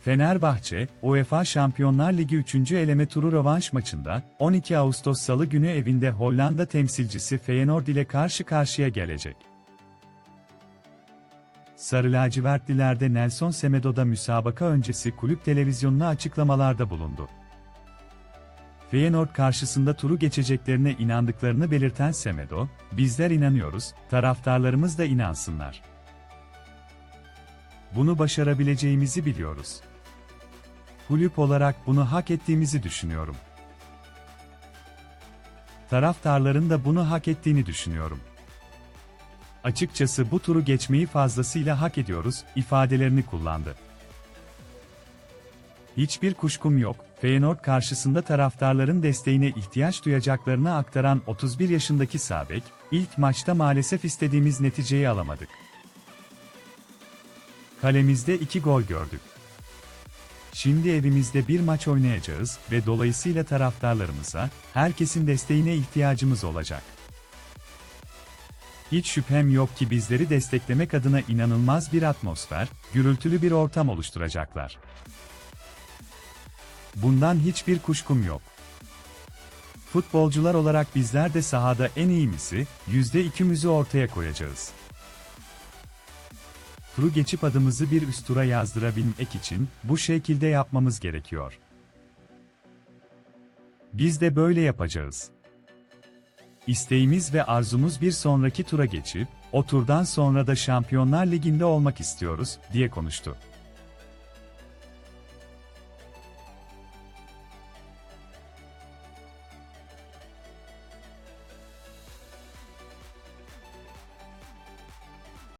Fenerbahçe, UEFA Şampiyonlar Ligi 3. eleme turu rövanş maçında 12 Ağustos Salı günü evinde Hollanda temsilcisi Feyenoord ile karşı karşıya gelecek. Sarı lacivertlilerde Nelson Semedo da müsabaka öncesi kulüp televizyonuna açıklamalarda bulundu. Feyenoord karşısında turu geçeceklerine inandıklarını belirten Semedo, bizler inanıyoruz, taraftarlarımız da inansınlar. Bunu başarabileceğimizi biliyoruz. Kulüp olarak bunu hak ettiğimizi düşünüyorum. Taraftarların da bunu hak ettiğini düşünüyorum. Açıkçası bu turu geçmeyi fazlasıyla hak ediyoruz ifadelerini kullandı. Hiçbir kuşkum yok, Feyenoord karşısında taraftarların desteğine ihtiyaç duyacaklarını aktaran 31 yaşındaki Sabek, ilk maçta maalesef istediğimiz neticeyi alamadık. Kalemizde iki gol gördük. Şimdi evimizde bir maç oynayacağız ve dolayısıyla taraftarlarımıza, herkesin desteğine ihtiyacımız olacak. Hiç şüphem yok ki bizleri desteklemek adına inanılmaz bir atmosfer, gürültülü bir ortam oluşturacaklar. Bundan hiçbir kuşkum yok. Futbolcular olarak bizler de sahada en iyimizi, yüzde ikimizi ortaya koyacağız. Turu geçip adımızı bir üst tura yazdırabilmek için bu şekilde yapmamız gerekiyor. Biz de böyle yapacağız. İsteğimiz ve arzumuz bir sonraki tura geçip, o turdan sonra da Şampiyonlar Ligi'nde olmak istiyoruz, diye konuştu.